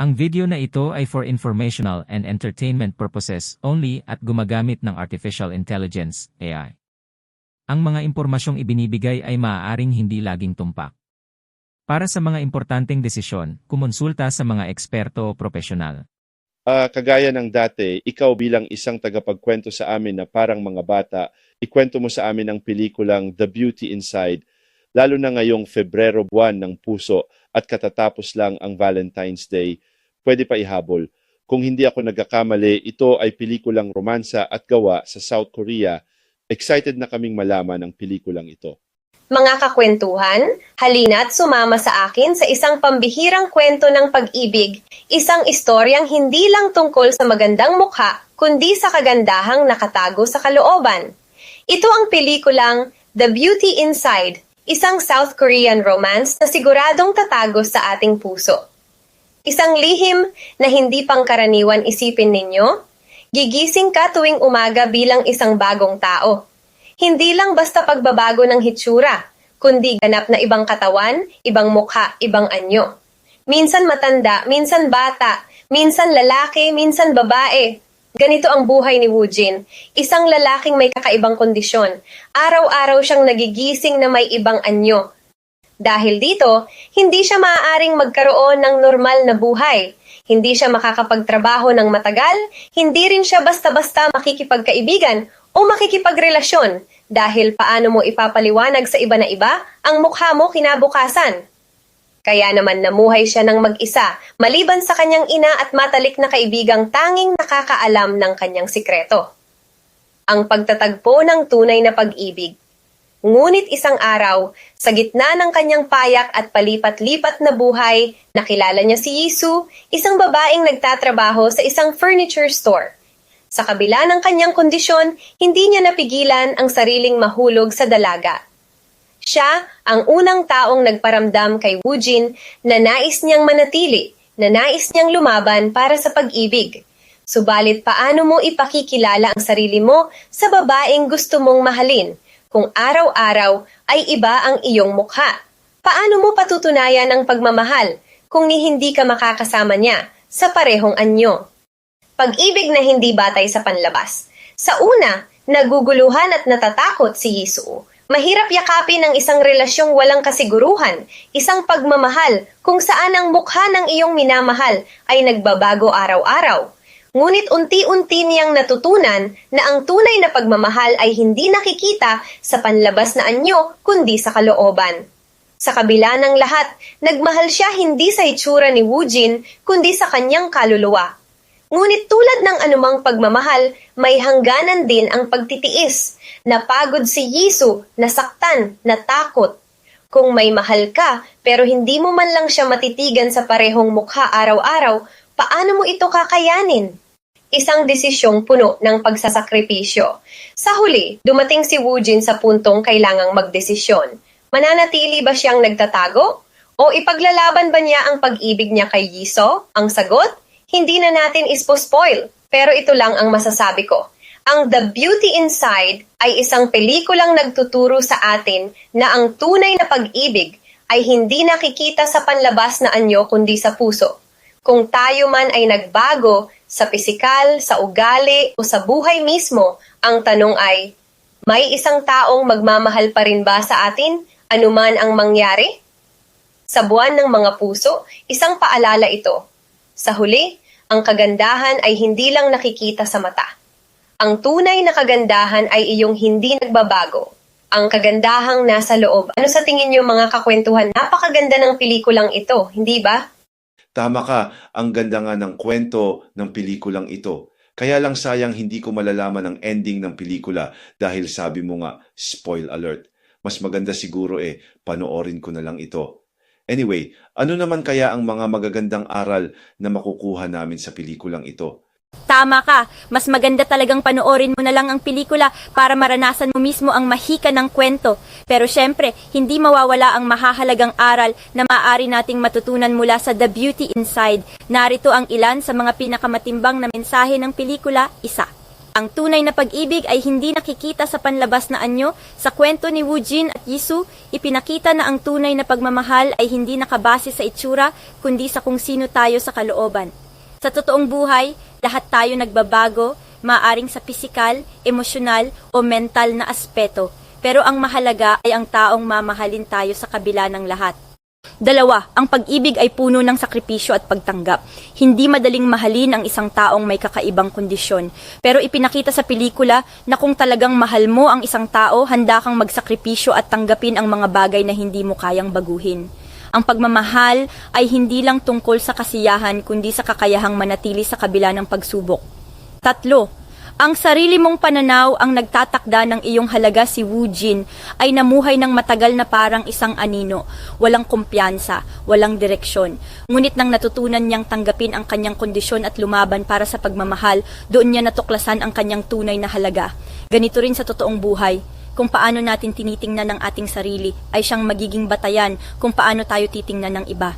Ang video na ito ay for informational and entertainment purposes only at gumagamit ng Artificial Intelligence, AI. Ang mga impormasyong ibinibigay ay maaaring hindi laging tumpak. Para sa mga importanteng desisyon, kumonsulta sa mga eksperto o profesional. Ah, kagaya ng dati, ikaw bilang isang tagapagkwento sa amin na parang mga bata, ikwento mo sa amin ang pelikulang The Beauty Inside, lalo na ngayong Febrero buwan ng puso at katatapos lang ang Valentine's Day, pwede pa ihabol. Kung hindi ako nagkakamali, ito ay pelikulang romansa at gawa sa South Korea. Excited na kaming malaman ang pelikulang ito. Mga kakwentuhan, halina't sumama sa akin sa isang pambihirang kwento ng pag-ibig, isang istoryang hindi lang tungkol sa magandang mukha, kundi sa kagandahang nakatago sa kalooban. Ito ang pelikulang The Beauty Inside, isang South Korean romance na siguradong tatago sa ating puso. Isang lihim na hindi pangkaraniwan isipin ninyo, gigising ka tuwing umaga bilang isang bagong tao. Hindi lang basta pagbabago ng hitsura, kundi ganap na ibang katawan, ibang mukha, ibang anyo. Minsan matanda, minsan bata, minsan lalaki, minsan babae. Ganito ang buhay ni Woojin, isang lalaking may kakaibang kondisyon. Araw-araw siyang nagigising na may ibang anyo. Dahil dito, hindi siya maaaring magkaroon ng normal na buhay. Hindi siya makakapagtrabaho ng matagal, hindi rin siya basta-basta makikipagkaibigan o makikipagrelasyon dahil paano mo ipapaliwanag sa iba na iba ang mukha mo kinabukasan. Kaya naman namuhay siya ng mag-isa, maliban sa kanyang ina at matalik na kaibigang tanging nakakaalam ng kanyang sikreto. Ang pagtatagpo ng tunay na pag-ibig. Ngunit isang araw, sa gitna ng kanyang payak at palipat-lipat na buhay, nakilala niya si Yisu, isang babaeng nagtatrabaho sa isang furniture store. Sa kabila ng kanyang kondisyon, hindi niya napigilan ang sariling mahulog sa dalaga. Siya ang unang taong nagparamdam kay Woojin na nais niyang manatili, na nais niyang lumaban para sa pag-ibig. Subalit paano mo ipakikilala ang sarili mo sa babaeng gusto mong mahalin kung araw-araw ay iba ang iyong mukha? Paano mo patutunayan ang pagmamahal kung ni hindi ka makakasama niya sa parehong anyo? Pag-ibig na hindi batay sa panlabas. Sa una, naguguluhan at natatakot si Yisu. Mahirap yakapin ang isang relasyong walang kasiguruhan, isang pagmamahal kung saan ang mukha ng iyong minamahal ay nagbabago araw-araw. Ngunit unti-unti niyang natutunan na ang tunay na pagmamahal ay hindi nakikita sa panlabas na anyo kundi sa kalooban. Sa kabila ng lahat, nagmahal siya hindi sa itsura ni Woojin kundi sa kanyang kaluluwa. Ngunit tulad ng anumang pagmamahal, may hangganan din ang pagtitiis. Napagod si Yisu, nasaktan, natakot. Kung may mahal ka pero hindi mo man lang siya matitigan sa parehong mukha araw-araw, paano mo ito kakayanin? Isang desisyong puno ng pagsasakripisyo. Sa huli, dumating si Woojin sa puntong kailangang magdesisyon. Mananatili ba siyang nagtatago? O ipaglalaban ba niya ang pag-ibig niya kay Yiso? Ang sagot? Hindi na natin ispo-spoil. Pero ito lang ang masasabi ko. Ang The Beauty Inside ay isang pelikulang nagtuturo sa atin na ang tunay na pag-ibig ay hindi nakikita sa panlabas na anyo kundi sa puso. Kung tayo man ay nagbago sa pisikal, sa ugali o sa buhay mismo, ang tanong ay, may isang taong magmamahal pa rin ba sa atin anuman ang mangyari? Sa buwan ng mga puso, isang paalala ito. Sa huli, ang kagandahan ay hindi lang nakikita sa mata. Ang tunay na kagandahan ay iyong hindi nagbabago. Ang kagandahang nasa loob. Ano sa tingin niyo mga kakwentuhan? Napakaganda ng pelikulang ito, hindi ba? Tama ka, ang ganda nga ng kwento ng pelikulang ito. Kaya lang sayang hindi ko malalaman ang ending ng pelikula dahil sabi mo nga, spoil alert. Mas maganda siguro eh, panoorin ko na lang ito. Anyway, ano naman kaya ang mga magagandang aral na makukuha namin sa pelikulang ito? Tama ka, mas maganda talagang panoorin mo na lang ang pelikula para maranasan mo mismo ang mahika ng kwento. Pero syempre, hindi mawawala ang mahahalagang aral na maaari nating matutunan mula sa The Beauty Inside. Narito ang ilan sa mga pinakamatimbang na mensahe ng pelikula, isa. Ang tunay na pag-ibig ay hindi nakikita sa panlabas na anyo. Sa kwento ni Wu Jin at Yisu, ipinakita na ang tunay na pagmamahal ay hindi nakabase sa itsura, kundi sa kung sino tayo sa kalooban. Sa totoong buhay, lahat tayo nagbabago, maaring sa pisikal, emosyonal o mental na aspeto. Pero ang mahalaga ay ang taong mamahalin tayo sa kabila ng lahat. Dalawa, ang pag-ibig ay puno ng sakripisyo at pagtanggap. Hindi madaling mahalin ang isang taong may kakaibang kondisyon. Pero ipinakita sa pelikula na kung talagang mahal mo ang isang tao, handa kang magsakripisyo at tanggapin ang mga bagay na hindi mo kayang baguhin. Ang pagmamahal ay hindi lang tungkol sa kasiyahan kundi sa kakayahang manatili sa kabila ng pagsubok. Tatlo, ang sarili mong pananaw ang nagtatakda ng iyong halaga si Wu Jin ay namuhay ng matagal na parang isang anino, walang kumpiyansa, walang direksyon. Ngunit nang natutunan niyang tanggapin ang kanyang kondisyon at lumaban para sa pagmamahal, doon niya natuklasan ang kanyang tunay na halaga. Ganito rin sa totoong buhay. Kung paano natin tinitingnan ng ating sarili ay siyang magiging batayan kung paano tayo titingnan ng iba.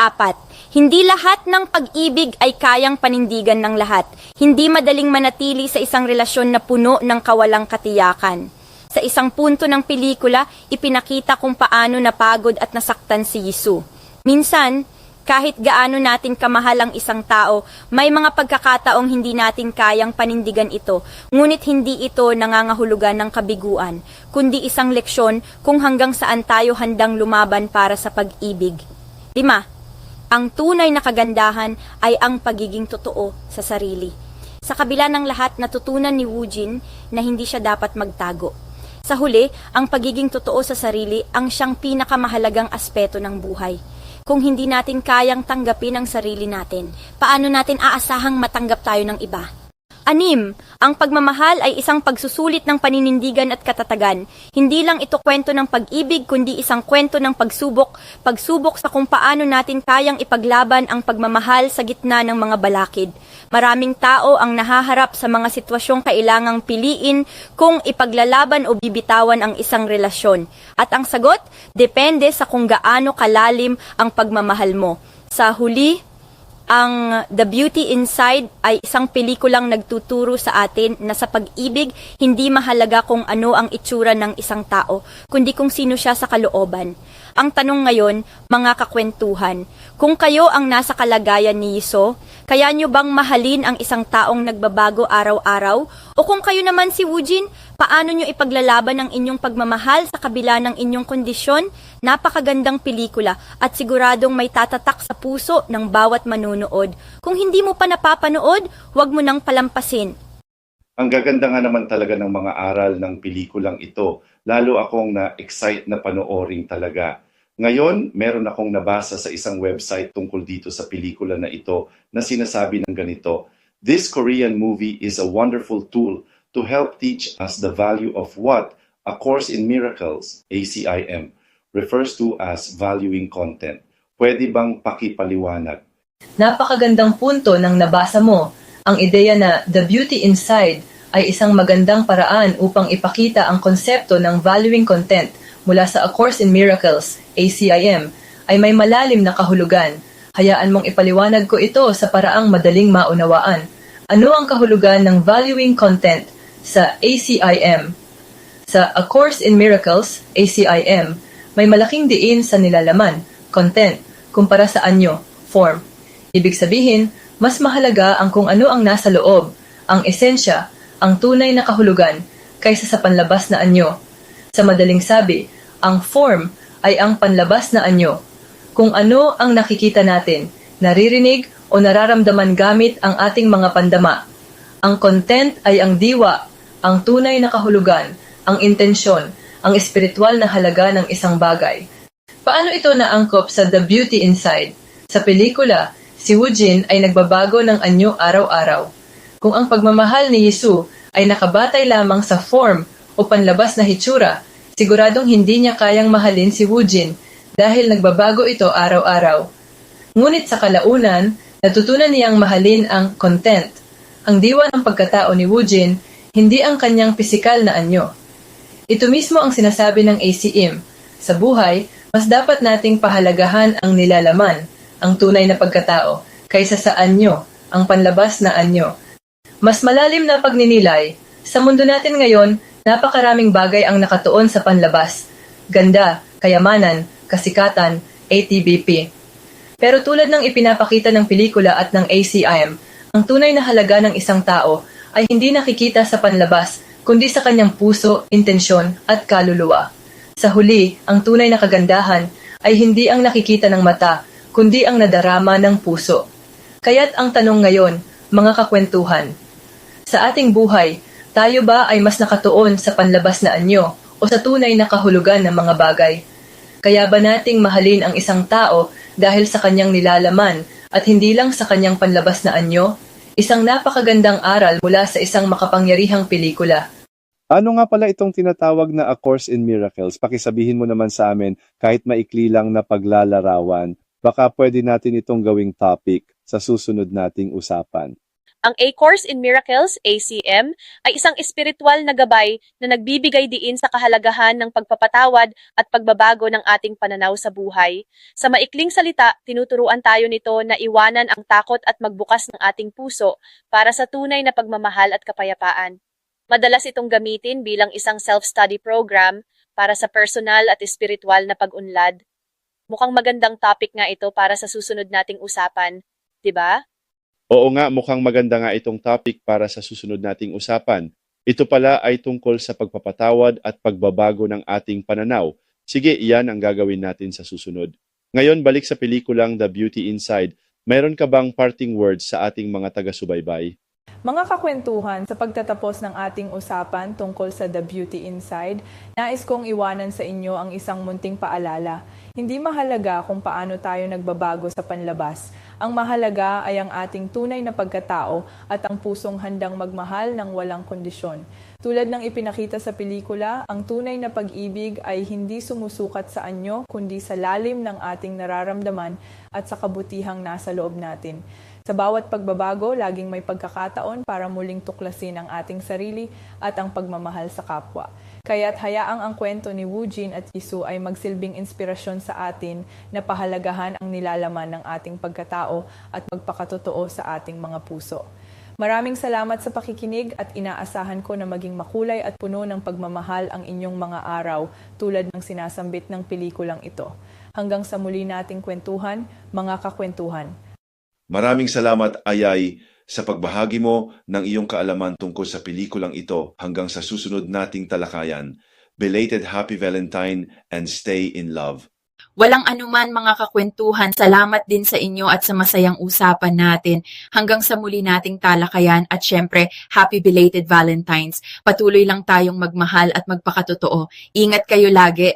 Apat, hindi lahat ng pag-ibig ay kayang panindigan ng lahat. Hindi madaling manatili sa isang relasyon na puno ng kawalang katiyakan. Sa isang punto ng pelikula, ipinakita kung paano napagod at nasaktan si Yisu. Minsan, kahit gaano natin kamahal ang isang tao, may mga pagkakataong hindi natin kayang panindigan ito, ngunit hindi ito nangangahulugan ng kabiguan, kundi isang leksyon kung hanggang saan tayo handang lumaban para sa pag-ibig. Lima, ang tunay na kagandahan ay ang pagiging totoo sa sarili. Sa kabila ng lahat, natutunan ni Wu Jin na hindi siya dapat magtago. Sa huli, ang pagiging totoo sa sarili ang siyang pinakamahalagang aspeto ng buhay. Kung hindi natin kayang tanggapin ang sarili natin, paano natin aasahang matanggap tayo ng iba? Anim, ang pagmamahal ay isang pagsusulit ng paninindigan at katatagan. Hindi lang ito kwento ng pag-ibig, kundi isang kwento ng pagsubok, pagsubok sa kung paano natin kayang ipaglaban ang pagmamahal sa gitna ng mga balakid. Maraming tao ang nahaharap sa mga sitwasyong kailangang piliin kung ipaglalaban o bibitawan ang isang relasyon. At ang sagot, depende sa kung gaano kalalim ang pagmamahal mo. Sa huli, ang The Beauty Inside ay isang pelikulang nagtuturo sa atin na sa pag-ibig, hindi mahalaga kung ano ang itsura ng isang tao, kundi kung sino siya sa kalooban. Ang tanong ngayon, mga kakwentuhan, kung kayo ang nasa kalagayan ni Yiso, kaya nyo bang mahalin ang isang taong nagbabago araw-araw? O kung kayo naman si Wujin, paano nyo ipaglalaban ang inyong pagmamahal sa kabila ng inyong kondisyon? Napakagandang pelikula at siguradong may tatatak sa puso ng bawat manunood. Kung hindi mo pa napapanood, huwag mo nang palampasin. Ang gaganda nga naman talaga ng mga aral ng pelikulang ito. Lalo akong na-excite na panoorin talaga. Ngayon, meron akong nabasa sa isang website tungkol dito sa pelikula na ito na sinasabi ng ganito, This Korean movie is a wonderful tool to help teach us the value of what A Course in Miracles, ACIM, refers to as valuing content. Pwede bang pakipaliwanag? Napakagandang punto ng nabasa mo. Ang ideya na The Beauty Inside ay isang magandang paraan upang ipakita ang konsepto ng valuing content mula sa A Course in Miracles, ACIM, ay may malalim na kahulugan. Hayaan mong ipaliwanag ko ito sa paraang madaling maunawaan. Ano ang kahulugan ng valuing content sa ACIM? Sa A Course in Miracles, ACIM, may malaking diin sa nilalaman, content, kumpara sa anyo, form. Ibig sabihin, mas mahalaga ang kung ano ang nasa loob, ang esensya, ang tunay na kahulugan, kaysa sa panlabas na anyo. Sa madaling sabi, ang form ay ang panlabas na anyo. Kung ano ang nakikita natin, naririnig o nararamdaman gamit ang ating mga pandama. Ang content ay ang diwa, ang tunay na kahulugan, ang intensyon, ang espiritual na halaga ng isang bagay. Paano ito naangkop sa The Beauty Inside? Sa pelikula, si Woojin ay nagbabago ng anyo araw-araw. Kung ang pagmamahal ni Yesu ay nakabatay lamang sa form o panlabas na hitsura, siguradong hindi niya kayang mahalin si Woojin dahil nagbabago ito araw-araw. Ngunit sa kalaunan, natutunan niyang mahalin ang content. Ang diwa ng pagkatao ni Woojin, hindi ang kanyang pisikal na anyo. Ito mismo ang sinasabi ng ACM. Sa buhay, mas dapat nating pahalagahan ang nilalaman, ang tunay na pagkatao, kaysa sa anyo, ang panlabas na anyo. Mas malalim na pagninilay, sa mundo natin ngayon, napakaraming bagay ang nakatuon sa panlabas. Ganda, kayamanan, kasikatan, ATBP. Pero tulad ng ipinapakita ng pelikula at ng ACIM, ang tunay na halaga ng isang tao ay hindi nakikita sa panlabas, kundi sa kanyang puso, intensyon, at kaluluwa. Sa huli, ang tunay na kagandahan ay hindi ang nakikita ng mata, kundi ang nadarama ng puso. Kaya't ang tanong ngayon, mga kakwentuhan, sa ating buhay, tayo ba ay mas nakatuon sa panlabas na anyo o sa tunay na kahulugan ng mga bagay? Kaya ba nating mahalin ang isang tao dahil sa kanyang nilalaman at hindi lang sa kanyang panlabas na anyo? Isang napakagandang aral mula sa isang makapangyarihang pelikula. Ano nga pala itong tinatawag na A Course in Miracles? Pakisabihin mo naman sa amin kahit maikli lang na paglalarawan. Baka pwede natin itong gawing topic sa susunod nating usapan. Ang A Course in Miracles, ACM, ay isang espiritual na gabay na nagbibigay diin sa kahalagahan ng pagpapatawad at pagbabago ng ating pananaw sa buhay. Sa maikling salita, tinuturuan tayo nito na iwanan ang takot at magbukas ng ating puso para sa tunay na pagmamahal at kapayapaan. Madalas itong gamitin bilang isang self-study program para sa personal at espiritual na pag-unlad. Mukhang magandang topic nga ito para sa susunod nating usapan, 'di ba? Oo nga, mukhang maganda nga itong topic para sa susunod nating usapan. Ito pala ay tungkol sa pagpapatawad at pagbabago ng ating pananaw. Sige, iyan ang gagawin natin sa susunod. Ngayon, balik sa pelikulang The Beauty Inside. Mayroon ka bang parting words sa ating mga taga-subaybay? Mga kakwentuhan, sa pagtatapos ng ating usapan tungkol sa The Beauty Inside, nais kong iwanan sa inyo ang isang munting paalala. Hindi mahalaga kung paano tayo nagbabago sa panlabas. Ang mahalaga ay ang ating tunay na pagkatao at ang pusong handang magmahal ng walang kondisyon. Tulad ng ipinakita sa pelikula, ang tunay na pag-ibig ay hindi sumusukat sa anyo kundi sa lalim ng ating nararamdaman at sa kabutihang nasa loob natin. Sa bawat pagbabago, laging may pagkakataon para muling tuklasin ang ating sarili at ang pagmamahal sa kapwa. Kaya't hayaang ang kwento ni Wu Jin at Jisoo ay magsilbing inspirasyon sa atin na pahalagahan ang nilalaman ng ating pagkatao at magpakatotoo sa ating mga puso. Maraming salamat sa pakikinig at inaasahan ko na maging makulay at puno ng pagmamahal ang inyong mga araw tulad ng sinasambit ng pelikulang ito. Hanggang sa muli nating kwentuhan, mga kakwentuhan. Maraming salamat, Ayay, sa pagbahagi mo ng iyong kaalaman tungkol sa pelikulang ito hanggang sa susunod nating talakayan. Belated Happy Valentine and stay in love. Walang anuman mga kakwentuhan, salamat din sa inyo at sa masayang usapan natin. Hanggang sa muli nating talakayan at syempre, happy belated Valentines. Patuloy lang tayong magmahal at magpakatotoo. Ingat kayo lagi.